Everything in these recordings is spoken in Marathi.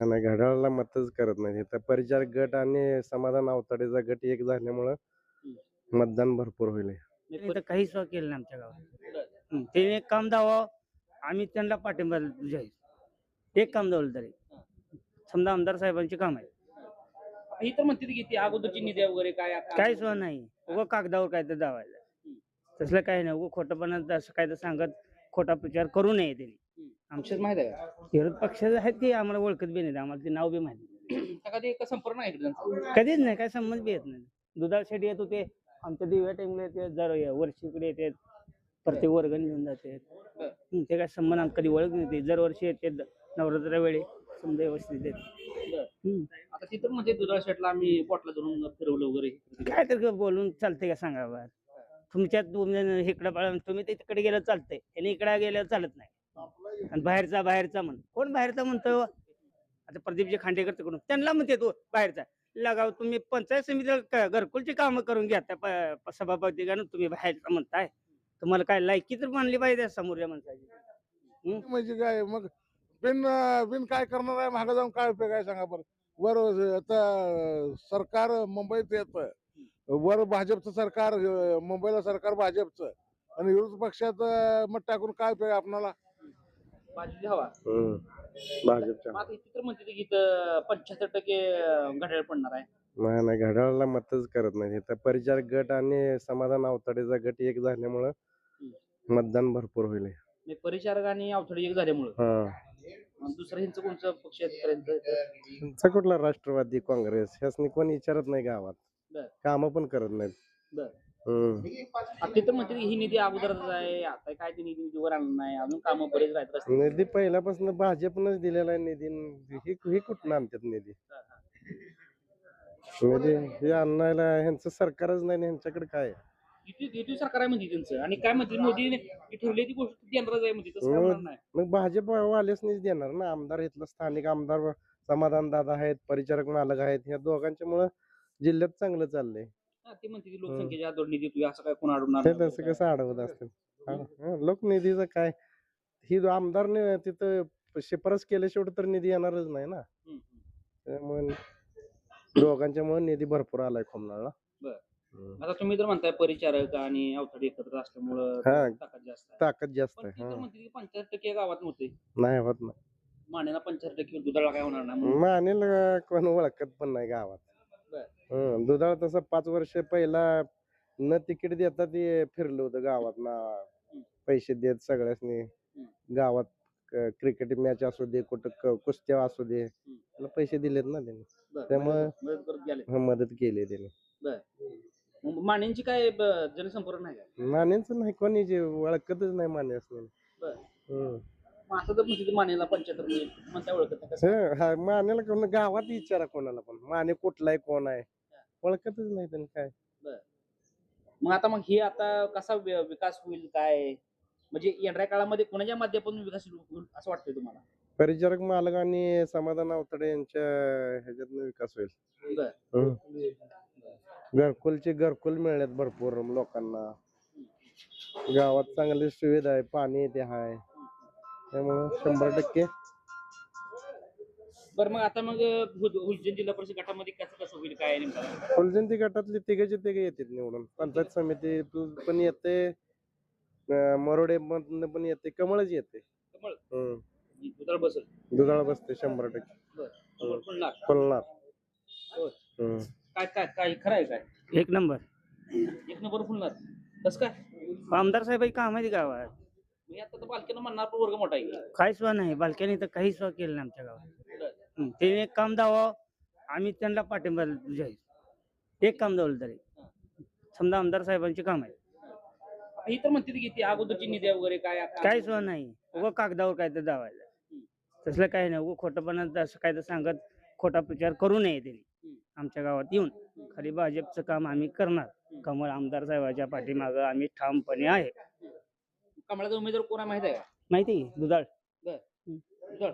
नाही घड्याळाला मतच करत नाही तर परिचारक गट आणि समाधान आवताडेचा गट एक झाल्यामुळं मतदान भरपूर होईल. तर काहीच केलं नाही आमच्या गावात. हं, ते एक काम दावा आम्ही त्यांना पाठिंबा जाहीर एक काम दावलं तरी. समजा आमदार साहेबांचे काम आहे ही तर म्हणते की ती अगोदरची निधी वगैरे काय आता- होत नाही. उगं कागदावर काय तर दावायला तसलं काही नाही. उगं खोटंपणा असं काय तर सांगत खोटा प्रचार करू नये त्यांनी. आमच्याच माहीत आहे का? विरोध पक्षाचे आहेत ते आम्हाला ओळखत बी नाही आम्हाला ते नाव बी माहिती नाही. कधी एका संपर्क नाही इकडे त्यांचा. कधीच नाही काय संबंध बी येत नाही. दुधाळ शेटी येत होते आमच्या दिव्या टाइमला येते जर वर्षीकडे येते प्रत्येक वर्गण घेऊन जाते. हं, ते काय संबंध आम- कधी ओळख नाही दर वर्षी येते नवरात्र वेळी समजा व्यवस्थित येते. हं. आता ती तर म्हणजे दुधाळ शेटला आम्ही पोटला धरून फिरवलं वगैरे. काय तर बोलून चालतंय का सांगा बरं. तुमच्यात तुम्ही इकडं पळा- तुम्ही ते तिकडे गेलं चालतंय त्याने इकडे गेलं चालत नाही. आणि बाहेरचा बाहेरचा म्हण. कोण बाहेरचा म्हणतो हो? आता प्रदीपजी खांडेकर तिकडून त्यांना म्हणते तो बाहेरचा. लगाव तुम्ही पंचायत समितीला घरकुलची कामं करून घ्या. त्या सभापती का तुम्ही बाहेरचा म्हणताय. तुम्हाला काय लायकी तर मानली पाहिजे समोरच्या माणसाची. म्हणजे काय मग बिन बिन काय करणार आहे? मागे जाऊन काय उपयोग आहे सांगा बरं. वर आता सरकार मुंबईत येत. वर भाजपचं सरकार मुंबईला सरकार भाजपचं. आणि विरोधी पक्षात अं, मत टाकून काय उपयोग आहे आपणाला? भाजी हवा. भाजपच्या मग आता इथे तर म्हणते की इथं पंच्याहत्तर टक्के घड्याळ पडणार आहे. नाही नाही घड्याळाला मतच करत नाही. तर परिचारक गट आणि समाधान आवताडेचा गट एक झाल्यामुळं मतदान भरपूर होईल. म्हणजे परिचारक आणि अवथडी एक झाल्यामुळं. हा. आणि दुसरं ह्यांचं कोणचं पक्ष आहे कुठला राष्ट्रवादी काँग्रेस? ह्यासनी कोण विचारत नाही गावात. बर. कामं पण करत नाहीत. बर. ते तर म्हणते ही निधी अगोदरच आहे आता काय ते निधी निधीवर आणलं नाही अजून कामं बरेच राहत असतील निधी पहिल्यापासून भाजपनंच दिलेला आहे निधी ही ही कुठं आणतात निधी? निधी हे आणायला ह्यांचं सरकारच नाही आणि ह्यांच्याकडे काय? आहे? युती युती सरकार आहे म्हणते त्यांचं. आणि काय म्हणते मोदीने ही ठरली ती गोष्ट आहे म्हणते तसं काय होणार नाही. मग भाजप वालेसनीच देणार ना? आमदार इथलं स्थानिक आमदार समाधान दादा आहेत परिचारक मालक आहेत ह्या दोघांच्या मुळे जिल्ह्यात चांगलं चाललंय. हा, ते म्हणते की लोकसंख्येच्या आधार निधी असं काय कोण अडवणार ते नाही. तसं कसं अडवत असतील लोकनिधीचं काय ही जो आमदारने तिथं शिफारस केल्याशिवाय तर निधी येणारच नाही ना हम्म, हम्म. त्यामुळे दोघांच्या मुळे निधी भरपूर आलाय खोमनाळला बर. हम्म. आता तुम्ही तर म्हणताय परिचारक आणि अवथडी एकत्र असल्यामुळं हा. ताकद जास्त आहे ताकद जास्त पण आहे ती तर हा. म्हणते की पंच्याहत्तर टक्के गावात नव्हते नाही होत ना मानेला पंच्याहत्तर टक्के दुधाळा काय होणार नाही म्हणून. मानेल कोण ओळखत पण नाही गावात. हं, दुधाळ तसं पाच वर्ष पहिला न तिकीट देता ते फिरलं होतं गावात ना पैसे देत सगळ्यासनी. गावात क्रिकेट मॅच असू दे कुठं क- कुस्त्या असू दे त्याला पैसे दिलेत ना त्यांनी. त्यामुळं- मदत करत गेले. हं, मदत केली त्यांनी. मग मानेंची काय ब- जनसंपर्क नाही का? मानेचं नाही कोणी जे ओळखतच नाही माने असणे बर. हं. मग असं तर म्हणते की मानेला पंच्याहत्तर नाही म्हणता ओळखत नाही कसं हं, हा, मानेला कोण गावात विचारा कोणाला पण. माने कुठला आहे कोण आहे? ओळखतच नाही त्यांनी काय. मग आता मग हे आता कसा वि- विकास होईल काय? म्हणजे येणाऱ्या काळामध्ये कोणाच्या माध्यमातून विकास होईल असं वाटतंय तुम्हाला? परिचारक मालक आणि समाधान अवतडे यांच्या ह्याच्यातनं विकास होईल. बर. हं. घरकुलचे घरकुल मिळण्यात भरपूर लोकांना. गावात चांगली सुविधा आहे पाणी ते आहे त्यामुळं शंभर टक्के. बरं मग आता मग उज्जैन जिल्हा परिषद गटामध्ये कसं कसं होईल काय नेमकं? गटातले तिघेचे तिघे येतात निवडून. पंचायत समिती पण येते अं, मरोडे मधनं पण येते कमळच येते. कमळ? हं. दुधाळ बसल. दुधाळ बसते शंभर टक्के. कमळ फुलणार. फुलणार. होय. हं. काय काय काय खरं आहे काय? एक नंबर. एक नंबर फुलणार. कसं काय? आमदार साहेबांची काम आहे गावात. मी आता तर बालकीनं म्हणणार पण वर्ग मोठा आहे. काहीच वा नाही. बालक्याने तर काहीच वा केलं नाही आमच्या गावात. हं, ते एक काम दावा आम्ही त्यांना पाठिंबा जाहीर एक काम दावलं तरी. समजा आमदार साहेबांचे काम आहे. ही तर म्हणते की ती अगोदरची निधी वगैरे काय आता- काहीच होत नाही. उगं कागदावर काय तर दावायला. तसलं काही नाही. उगं खोटंपणा असं काय तर सांगत खोटा प्रचार करू नये त्यांनी. आमच्या गावात येऊन. खाली भाजपचं काम आम्ही करणार. कमळ आमदार साहेबाच्या पाठीमागं आम्ही ठामपणे आहे. कमळाचा उमेदवार कोण आहे माहिती आहे का? माहिती दुधाळ. दुधाळ.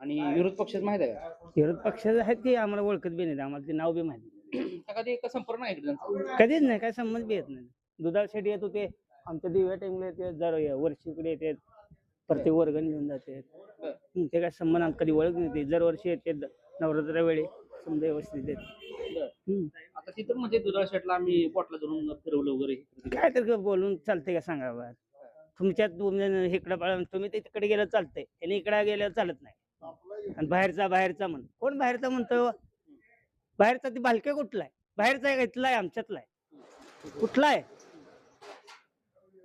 आणि विरोध पक्षाच माहीत आहे का? विरोध पक्षाचे आहेत ते आम्हाला ओळखत बी नाही आम्हाला ते नाव बी माहिती कधी एका संपर्क नाही इकडे त्यांचा. कधीच नाही काय संबंध बी येत नाही. दुधाळ शेट येत होते आमच्या दिव्या टाइमला येते जर वर्षीकडे येते प्रत्येक वर्गण घेऊन जाते. हं, ते काय संबंध कधी ओळख नाही. ते दरवर्षी येते द- नवरात्र वेळी समजा व्यवस्थित येते. बर. आता तिथं म्हणजे दुधाळ शेटला आम्ही पोटला धरून फिरवलं वगैरे. काय तर बोलून चालतंय का सांगा बा तुमच्यात तुम्ही इकडं पळा तुम्ही ते तिकडे गेलं चालतंय. त्यांनी इकडे गेलं चालत नाही. आणि बाहेरचा बाहेरचा म्हण. कोण बाहेरचा म्हणतो बाहेरचा ती बालके कुठला आहे बाहेरचा आहे इथला आहे आमच्यातला आहे. कुठला आहे?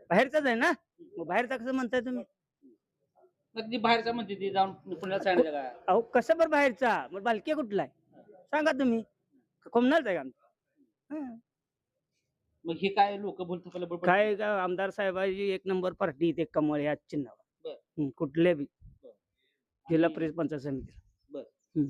बाहेरचाच आहे ना? मग बाहेरचा कसं म्हणताय तुम्ही? बाहेरचा म्हणते ती जाऊन पुण्याला का अहो कसं बरं बाहेरचा? मग बालके कुठला आहे सांगा तुम्ही. कोमनाच आहे का आमचं? हं. मग हे काय लोक बोलतो काय का आमदार साहेबाची एक नंबर पार्टी इथे कमळ या बर. चिन्हावर हं, कुठले बी. जिल्हा परिषद पंचायत समिती.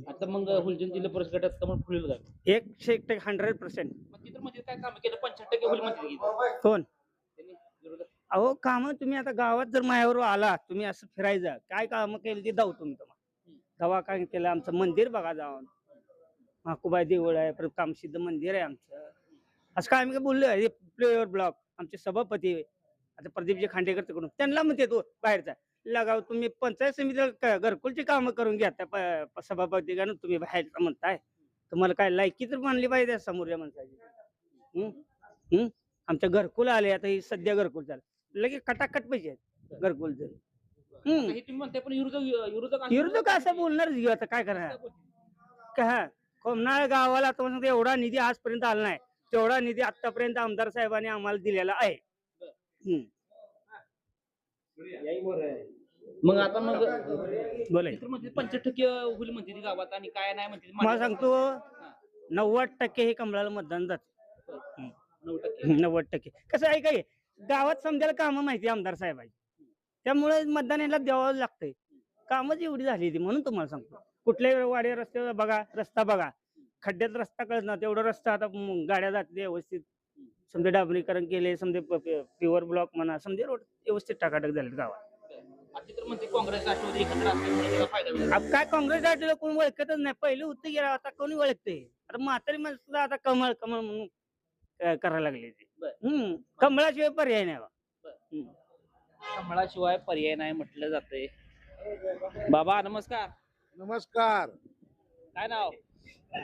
आता मग हुलजन जिल्हा परिषद गटात कमळ फुलेलं काय एकशे एक टक्के हंड्रेड पर्सेंट मग तिथं म्हणजे काय काम केलं? पंच्याहत्तर टक्के होईल म्हणते की. कोण? त्यांनी विरोधात. अहो काम तुम्ही आता गावात जर मायावर आला तुम्ही असं फिरायचं. काय काम केली ते जाऊ तुम्ही तुम्हाला. दवाखाना केलं आमचं मंदिर बघा जाऊन. माकुबाई देऊळ आहे परत कामसिद्ध मंदिर आहे आमचं. असं काय आम्ही काय बोललो हे प्लेअर ब्लॉक आमचे सभापती आता प्रदीपजी खांडेकर तिकडून त्यांना म्हणते तो बाहेरचा लगाव तुम्ही पंचायत समितीला घरकुलची कामं करून घ्या सभापती का तुम्ही बाहेरचा म्हणताय. तुम्हाला काय लायकी तर मानली पाहिजे समोरच्या माणसाची. हं? हं? आमच्या घरकुल आले आता ही सध्या घरकुल चालू. लगेच कटाकट आहेत घरकुल हे. पण विरोधक असं बोलणार आता काय करणार का? कोमनाळ गावाला आता एवढा निधी आजपर्यंत आला नाही. तेवढा निधी आतापर्यंत आमदार साहेबांनी आम्हाला दिलेला आहे. मग आता मग बोला. पंच्याहत्तर टक्के होईल म्हणते ती गावात आणि काय नाही म्हणते ती मला सांगतो नव्वद टक्के हे कमळाला मतदान जात. नव्वद टक्के. कसं आहे काय गावात समजायला कामं माहिती आमदार साहेबांची. त्यामुळे मतदान याला द्यावं लागतंय. कामच एवढी झाली ती म्हणून तुम्हाला सांगतो. कुठल्याही वाड्या रस्त्यावर बघा रस्ता बघा. खड्ड्यात रस्ता कळत ना तेवढा रस्ता आता गाड्या जाते व्यवस्थित. समजा डांबरीकरण केले समजा प्युअर ब्लॉक म्हणा समजा रोड व्यवस्थित टाकाटक झाले गावात. राष्ट्रवादी अब काय काँग्रेस पार्टीला कोण ओळखतच नाही. पहिले उत्तर गेला आता कोणी ओळखते आता म्हातारी माणसं आता कमळ कमळ म्हणून करायला लागले ते. हम्म. कमळाशिवाय पर्याय नाही बा. कमळाशिवाय पर्याय नाही म्हटलं जातंय. बाबा नमस्कार. नमस्कार. काय नाव?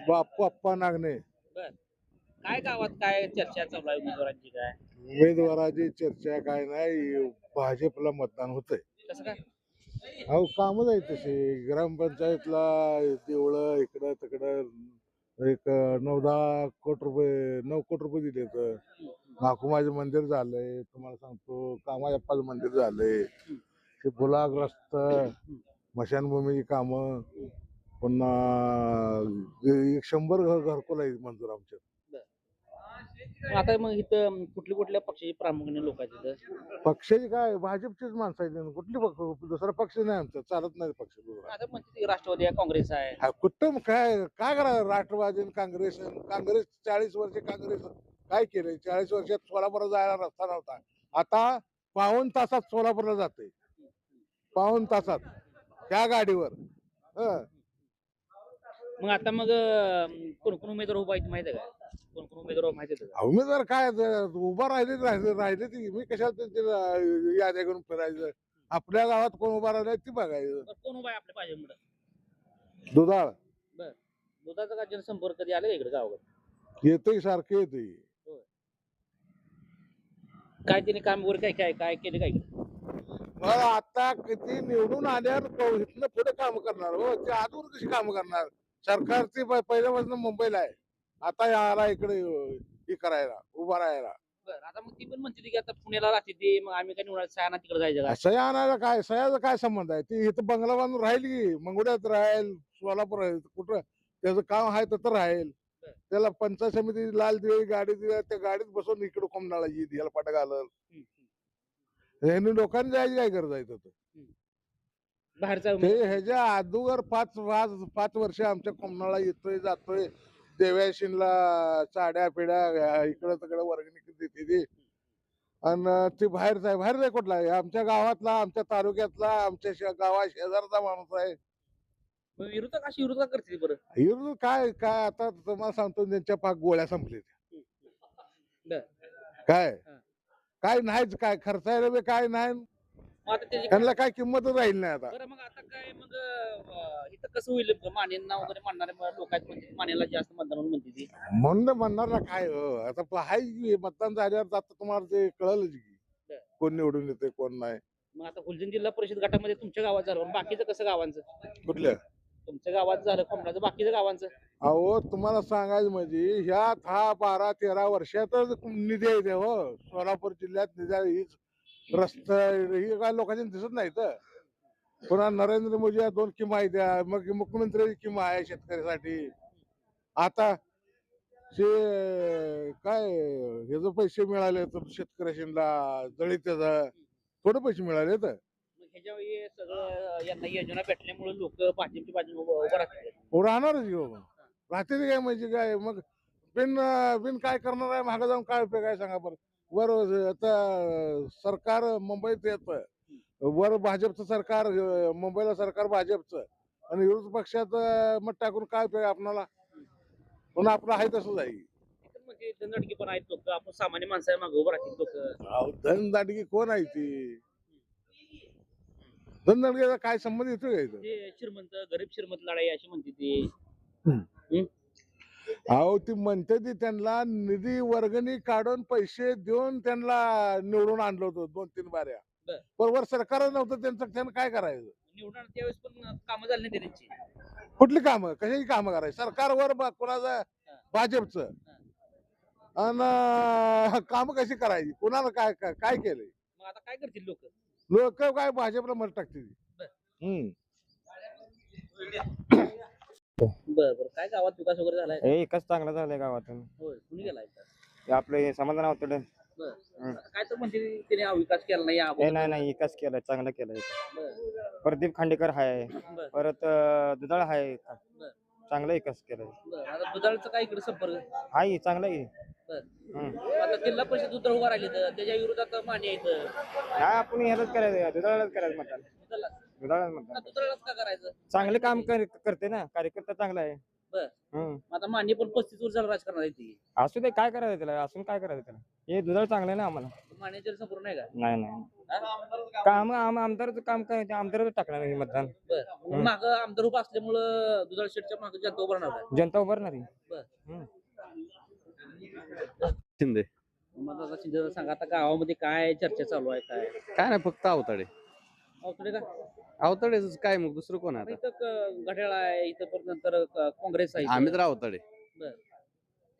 बाप्पू नागणे. काय गावात काय चर्चा चालू आहे? उमेदवारांची काय? उमेदवाराची चर्चा काय नाही भाजपला मतदान होतंय. कसं काय अहो कामच आहे तसे ग्रामपंचायतला देवळं इकडं तिकडं एक नऊ दहा कोटी रुपये नऊ कोटी रुपये दिले तर. नाकुमाचं मंदिर झालंय तुम्हाला सांगतो कामायप्पाचं मंदिर झालंय. ते फुलाग्रस्त स्मशानभूमीची कामं. पुन्हा एक शंभर घर घरकुल आहे मंजूर आमच्या आता मग इथं कुठल्या कुठल्या पक्षाची प्रामुख्याने लोक आहेत तिथं पक्षाची काय भाजपचीच माणसं आहेत कुठली पक्ष दुसरा पक्ष नाही आमचा चालत नाही पक्ष दुसरा. आता म्हणते ती राष्ट्रवादी आहे काँग्रेस आहे. हा, कुठं काय काय करा राष्ट्रवादी आणि काँग्रेस काँग्रेस चाळीस वर्ष काँग्रेस काय केलंय? चाळीस वर्षात सोलापूरला जायला रस्ता नव्हता. आता पाऊन तासात सोलापूरला जाते पाऊन तासात त्या गाडीवर. हं. मग आता मग कोण कोण उमेदवार उभा आहेत माहिती आहे का? कोण कोण उमेदवार माहिती आहे का? उमेदवार काय उभा राहिले राहिले राहिले ती. मी कशाला त्यांची याद्या करून फिरायचं? आपल्या गावात कोण उभा राहिलं ती बघायचं. बरं, कोण उभा आहे आपल्या पाहिजे दुधाळ. दुधाचा का जनसंपर्क कधी आलं इकडे गावाकडे? येतोय सारखं येतोय. काय त्यांनी काम वगैरे काय काय काय केले काय? मग आता किती निवडून आल्यावर प- पुढे काम करणार हो. ते आजवर कशी काम करणार? सरकार ते प- पहिल्यापासून मुंबईला आहे. आता याला इकडे हे करायला उभा राहायला. बरं आता मग ती पण म्हणते की आता पुण्याला राहते ते मग आम्ही काय निवडा सहाना तिकडे जायचं का? सह्या आणायला काय सह्याचा काय संबंध आहे? ती इथं बंगला बांधून राहील की मंगुड्यात राहील सोलापूर राहील कुठं? त्याचं काम आहे तर राहील. त्याला पंचायत समिती लाल दिली गाडी दिली त्या गाडीत बसून इकडे कोमनाळा येईल याला पाटा घालल. हम्म, हम्म. ह्यांनी लोकांनी जायची काय गरज आहे तिथं बाहेरचा ते उमेदवार. ह्याच्या अगोदर पाच पाच पाच वर्ष आमच्या कोमनाळा येतोय जातोय. देव्याशीनला साड्या पिड्या इकडं तिकडं वर्गणी देते ती. आणि ते बाहेरचा आहे बाहेर आहे कुठला? आहे आमच्या गावातला आमच्या तालुक्यातला आमच्या शे- गावा शेजारचा माणूस आहे. मग विरोधक अशी विरोधक करते बरं? हिरो काय काय आता तुम्हाला सांगतो त्यांच्या पाक गोळ्या संपले बर. काय? हा. काय नाहीच काय खर्चायला बी काय नाही. मग आता त्याची त्यांना काय किंमतच राहील नाही आता. बरं मग आता काय मग अं, इथं कसं होईल? मानेंना वगैरे म्हणणारे लोक आहेत म्हणते मानेला जास्त मतदान म्हणून म्हणते ती. म्हणून म्हणणार ना काय हो, आता प- हाय की मतदान झाल्यावर आता तुम्हाला ते कळलं की. कोण निवडून येते कोण नाही. मग आता फुलजन जिल्हा परिषद गटामध्ये तुमच्या गावात झालं. पण बाकीचं कसं गावांचं? कुठलं? तुमच्या गावात झालं कोंबडाचं बाकीचं गावांचं? अहो तुम्हाला सांगायचं म्हणजे ह्या दहा बारा तेरा वर्षातच निधी आहे ते हो. सोलापूर जिल्ह्यात निधी. हीच रस्ता ही काय लोकांच्या दिसत नाही तर पुन्हा नरेंद्र मोदी या दोन किमा त्या. मग मुख्यमंत्री किमा आहे शेतकऱ्यासाठी. आता ते काय ह्याचे पैसे मिळाले तर शेतकऱ्याला जळीत्याचा थोडे पैसे मिळाले तर मग ह्याच्या हे सगळं यांना योजना भेटल्यामुळे लोक भाजपची बाजू उभं उभं राहतात हो राहणारच घेऊ राहते काय म्हणजे काय? मग बिन बिन काय करणार आहे? मागे जाऊन काय उपयोग आहे? सांगा बरं. वर आता सरकार मुंबईत येत वर भाजपचं सरकार मुंबईला सरकार भाजपचं. आणि विरोधी पक्षात मत टाकून काय उपयोग आपणाला? पुन्हा आपलं आहे तसंच आहे म्हणजे धनदडकी पण आहेत लोक. आपण सामान्य माणसाला मागे उभं राहतील लोक. अहो, धनदाटकी कोण आहे ती? धनदाटकीचा काय संबंध येतो का इथं? ते श्रीमंत गरीब श्रीमंत लढाई अशी म्हणते ती. अहो ती म्हणते ती त्यांना निधी वर्गणी काढून पैसे देऊन त्यांना निवडून आणलं होतं दोन तीन बाऱ्या. बर. बरोबर सरकार नव्हतं त्यांचं त्यानं काय करायचं? निवडून आले त्यावेळेस पण कामं झाली नाही त्यांची? कुठली कामं? कशाची कामं करायची? सरकारवर बा- कोणाचं? भाजपचं. आणि कामं कशी करायची? कुणाला काय काय काय केलंय? मग आता काय करतील लोक? लोक काय भाजपला मत टाकतील. हम्म. बर बर. काय गावात विकास वगैरे झालाय का? हे एकच चांगलं झालंय गावातून. होय. कुणी गेलाय हे आपलं समाधान होतं बर. काय तर म्हणते ती, त्याने हा विकास केला नाही या हे अगोदर. नाही नाही एकच केलंय चांगलं केलंय बर. प्रदीप खांडेकर हाय. बर. परत अं, दुधाळ हाय बर. चांगलं एकच केलंय. बर. आता दुधाळचं काय इकडे संपर्क? हाय चांगलं आहे. बर. हम्म. आता जिल्हा परिषद दुधाळ उभा राहिली तर त्याच्या विरोधात मान्य नाही आपण ह्यालाच करायचं दुधाळालाच करायचं दुधाळला दुधाळाच मतदान दुधाळलाच का करायचं? चांगले काम कर- करते ना. कार्यकर्ता चांगला आहे. बर. हम्म. आता मान्य पण पस्तीस वर्ष झालं राजकारणात आहे ती. असू दे काय करायचं त्याला? असून काय करायचं त्याला? हे दुधाळ चांगलं आहे ना आम्हाला. मान्य संपूर्ण नाही का? नाही नाही. हा? काम आम आमदारचं काम करायचं आमदारच टाकणार नाही मतदान. बर. माग आमदार उभा असल्यामुळं दुधाळ शेटच्या मागे जनता उभा राहणार आहे. जनता उभारणार आहे. बर. शिंदे. मग आता शिंदे सांगा आता गावामध्ये काय चर्चा चालू आहे काय? काय नाही फक्त अवताडे. अवतडे का? अवताडेच काय मग दुसरं कोण आहे इथं क- घड्याळ आहे इथं परत नंतर क- काँग्रेस आहे. आम्ही तर अवताडे.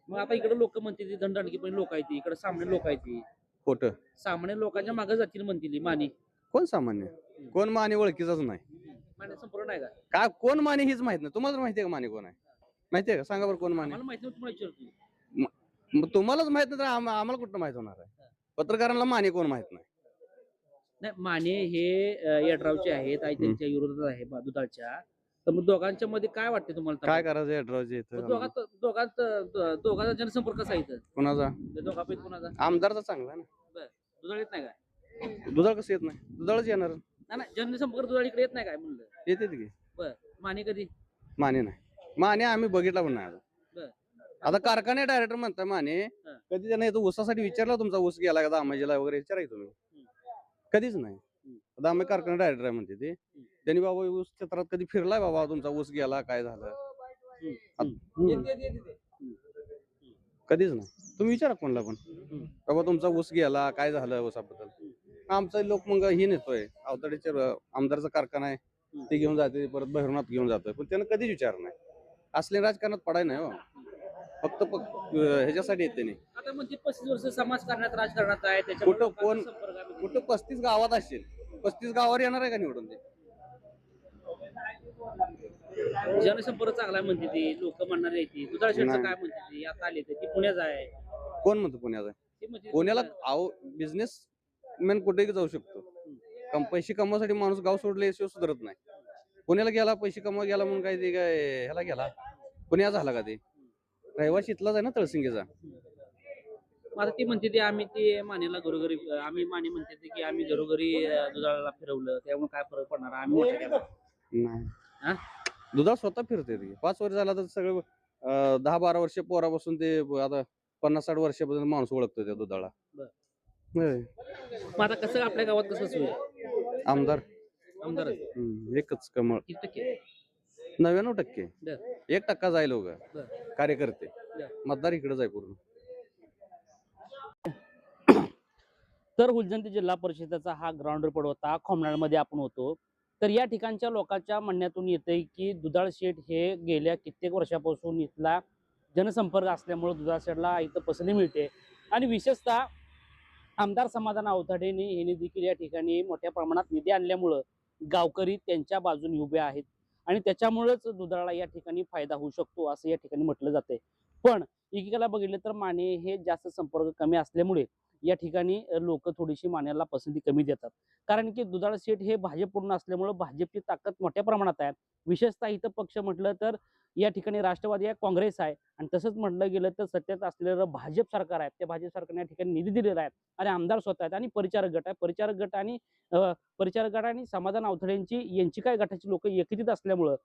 मग आता इकडे लोक म्हणतील ती पण लोक आहेत इकडे सामान्य लोक आहेत ती. खोट. सामान्य लोकांच्या मागे जातील म्हणतील माने. कोण सामान्य? कोण माने ओळखीचाच नाही. माने संपूर्ण नाही का? कोण माने हीच माहीत नाही. तुम्हाला तर माहिती आहे का माने कोण आहे? माहिती आहे का? सांगा बरं कोण माने. मला माहिती नव्हतं तुम्हाला विचारतो. मग तुम्हालाच माहीत नाही तर आम- आम्हाला कुठं माहीत होणार आहे? पत्रकारांना माने कोण माहीत नाही. नाही माने हे यड्रावचे आहेत आणि त्यांच्या विरोधात आहे दुधाळच्या तर मग दोघांच्या मध्ये काय वाटते तुम्हाला काय करायचं ऍड्रॉचे मग इथं? दोघात दोघांत दो- दोघांचा जनसंपर्क कसा इथं? कोणाचा? त्या दोघांपैकी कोणाचा? आमदारचा चांगला आहे दुधाळ येत नाही काय? ना दुधाळ कसं येत नाही? दुधाळच येणार. नाही नाही जनसंपर्क दुधाळ इकडे येत नाही काय म्हणलं? येते की. माने कधी? माने नाही. माने आम्ही बघितला पण नाही बर. आता. कारखाने डायरेक्टर म्हणताय माने. कधी त्यांना ऊसासाठी विचारला तुमचा ऊस गेला का दामाजीला वगैरे? विचाराय तुम्ही. कधीच नाही. आता आम्ही कारखाना डायरेक्टर आहे म्हणते ते. त्यांनी बाबा ऊस क्षेत्रात कधी फिरलाय बाबा तुमचा? ऊस गेला काय झालं? हम्म. कधीच नाही. तुम्ही विचारा कोणाला पण. बाबा तुमचा ऊस गेला काय झालं ऊसाबद्दल? आमचा लोक मग हे नेतोय. अवताडीचे आमदारचा कारखाना आहे. ते घेऊन जाते परत भैरवनाथ घेऊन जातोय. पण त्यानं कधीच विचार नाही. असले राजकारणात पडाय नाही हो. फक्त ह्याच्यासाठी येते नाही. आता म्हणजे पस्तीस वर्ष समाजकारणात राजकारणात आहे कुठं कोण- लोकांचा संपर्क आहे. कुठं पस्तीस गावात असतील पस्तीस गावावर येणार आहे का निवडून ते? जनसंपर्क चांगला आहे म्हणते ती लोक म्हणणार आहे ती. दुधाळ शेठचं नाही. काय म्हणते ती? आता आले ते ती पुण्याच आहे. कोण म्हणतो पुण्याचा ती म्हणते पुण्याला आहो बिझनेस मॅन कुठेही जाऊ शकतो. कम पैसे कमवासाठी माणूस गाव सोडल्याशिवाय सुधारत नाही. पुण्याला गेला पैसे कमवा गेला म्हणून काय ते काय ह्याला गेला? पुण्या झाला का ते? रहिवाशी इथलाच आहे ना तळसिंगेचा? मग आता ती म्हणते ती आम्ही ते मानेला घरोघरी आम्ही माने म्हणते ते की आम्ही घरोघरी अं, दुधाळाला फिरवलं त्यामुळे काय फरक पडणार? आम्ही मोठं केलं. हा? नाही. दुधा स्वतः फिरते ते. पाच वर्ष झाला तर सगळं अं, दहा बारा वर्ष पोरापासून ते ब- आता पन्नास साठ वर्षापासून माणूस ओळखतो त्या दुधाला. बरं. होय. मग आता कसं आपल्या गावात कसं आमदार. आमदार हम्म, एकच कमळ. किती टक्के नव्याण्णव टक्के. बर. एक टक्का जाईल बर. कार्यकर्ते. मतदार इकडे जाय पूर्ण. तर हुलजंती जिल्हा परिषदेचा हा ग्राउंड रिपोर्ट होता. खोमनाळमध्ये आपण होतो. तर या ठिकाणच्या लोकांच्या म्हणण्यातून येते की दुधाळ शेठ हे गेल्या कित्येक वर्षापासून इथला जनसंपर्क असल्यामुळे दुधाळ शेठला इथं पसंती मिळते. आणि विशेषतः आमदार समाधान आवताडेने यांनी देखील या ठिकाणी मोठ्या प्रमाणात निधी आणल्यामुळं गावकरी त्यांच्या बाजूने उभे आहेत. आणि त्याच्यामुळेच दुधाळाला या ठिकाणी फायदा होऊ शकतो असं या ठिकाणी म्हटलं जाते पण एकेकाला बघितलं तर माने हे जास्त संपर्क कमी असल्यामुळे या ठिकाणी लोक थोडीशी मान्याला पसंती कमी देतात. कारण की दुधाळ सीट हे भाजपपूर्ण असल्यामुळं भाजपची ताकद मोठ्या प्रमाणात आहे. विशेषतः इथं पक्ष म्हटलं तर या ठिकाणी राष्ट्रवादी आहे काँग्रेस आहे. आणि तसंच म्हटलं गेलं तर सत्तेत असलेलं भाजप सरकार आहे. त्या भाजप सरकारने या ठिकाणी निधी दिलेला आहे. आणि आमदार स्वतः आहेत आणि परिचारक गट आहे. परिचारक गट आणि परिचारक गट आणि समाधान अवथड्यांची यांची काय गटाची लोक एकत्रित असल्यामुळं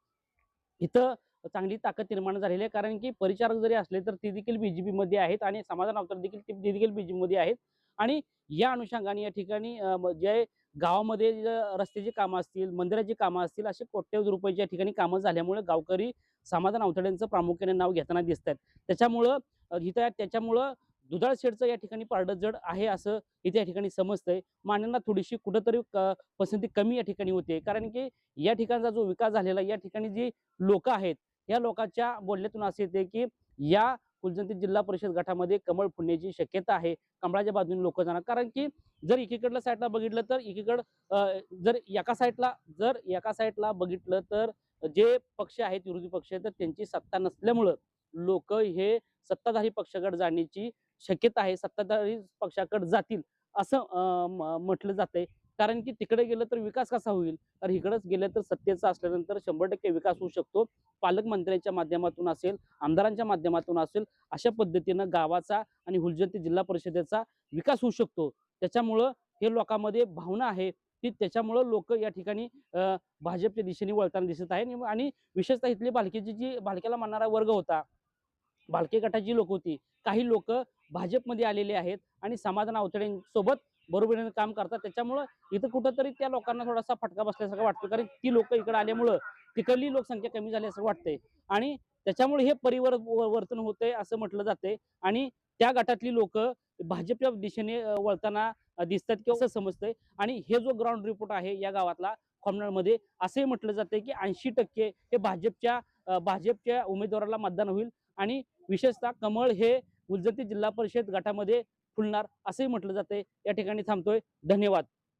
इथं चांगली ताकद निर्माण झालेली आहे. कारण की परिचारक जरी असले तर ते देखील बीजेपी मध्ये आहेत आणि समाधान अवतार देखील ते देखील बीजेपी मध्ये आहेत. आणि या अनुषंगाने या ठिकाणी जे गावामध्ये रस्त्याची कामं असतील मंदिराची कामं असतील असे कोट्यवधी रुपयाच्या ठिकाणी कामं झाल्यामुळे गावकरी समाधान अवतड्यांचं प्रामुख्याने नाव घेताना दिसत आहेत त्याच्यामुळं इथं त्याच्यामुळं दुधाळ शेडचं या ठिकाणी पारडं जड आहे असं इथे या ठिकाणी समजतंय. मान्यांना थोडीशी कुठंतरी क- पसंती कमी या ठिकाणी होते कारण की या ठिकाणचा जो विकास झालेला या ठिकाणी जी लोक आहेत या लोकांच्या बोलण्यातून असे येते की या फुलजंती जिल्हा परिषद गटामध्ये कमळ फुडण्याची शक्यता आहे. कमळाच्या बाजूने लोक जाणार. कारण की जर एकीकडल्या साईडला बघितलं तर एकीकडं जर एका साईडला जर एका साईडला बघितलं तर जे पक्ष आहेत विरोधी पक्ष तर त्यांची सत्ता नसल्यामुळं लोक हे सत्ताधारी पक्षाकडे जाण्याची शक्यता आहे सत्ताधारी पक्षाकडे जातील असं अं, म्हटलं जातंय. कारण की तिकडे गेलं तर विकास कसा होईल? तर इकडेच गेलं तर सत्तेचा असल्यानंतर शंभर टक्के विकास होऊ शकतो. पालकमंत्र्यांच्या माध्यमातून असेल आमदारांच्या माध्यमातून असेल अशा पद्धतीनं गावाचा आणि हुलजंती जिल्हा परिषदेचा विकास होऊ शकतो. त्याच्यामुळं हे लोकांमध्ये भावना आहे. की त्याच्यामुळं लोक या ठिकाणी भाजपच्या दिशेने वळताना दिसत आहे आणि- आणि विशेषतः इथली भालकीची जी भालक्याला मानणारा वर्ग होता भालके गटाची लोक होती काही लोक भाजपमध्ये आलेले आहेत आणि समाधान अवतडेंसोबत बरोबरीने काम करतात. त्याच्यामुळं इथं कुठंतरी त्या लोकांना थोडासा फटका बसल्यासारखं वाटतं. कारण ती लोक इकडे आल्यामुळं तिकडली लोकसंख्या कमी झाली असं वाटतंय. आणि त्याच्यामुळे हे परिवर्तन होतंय असं म्हटलं जातंय. आणि त्या गटातली लोक भाजपच्या दिशेने वळताना दिसतात किंवा असं समजतंय. आणि हे जो ग्राउंड रिपोर्ट आहे या गावातला खोमनाळमध्ये असंही म्हटलं जातंय की ऐंशी टक्के हे भाजपच्या भाजपच्या उमेदवाराला मतदान होईल. आणि विशेषतः कमळ हे उलजती जिल्हा परिषद गटामध्ये फुलणार असंही म्हटलं जातंय. या ठिकाणी थांबतोय. धन्यवाद.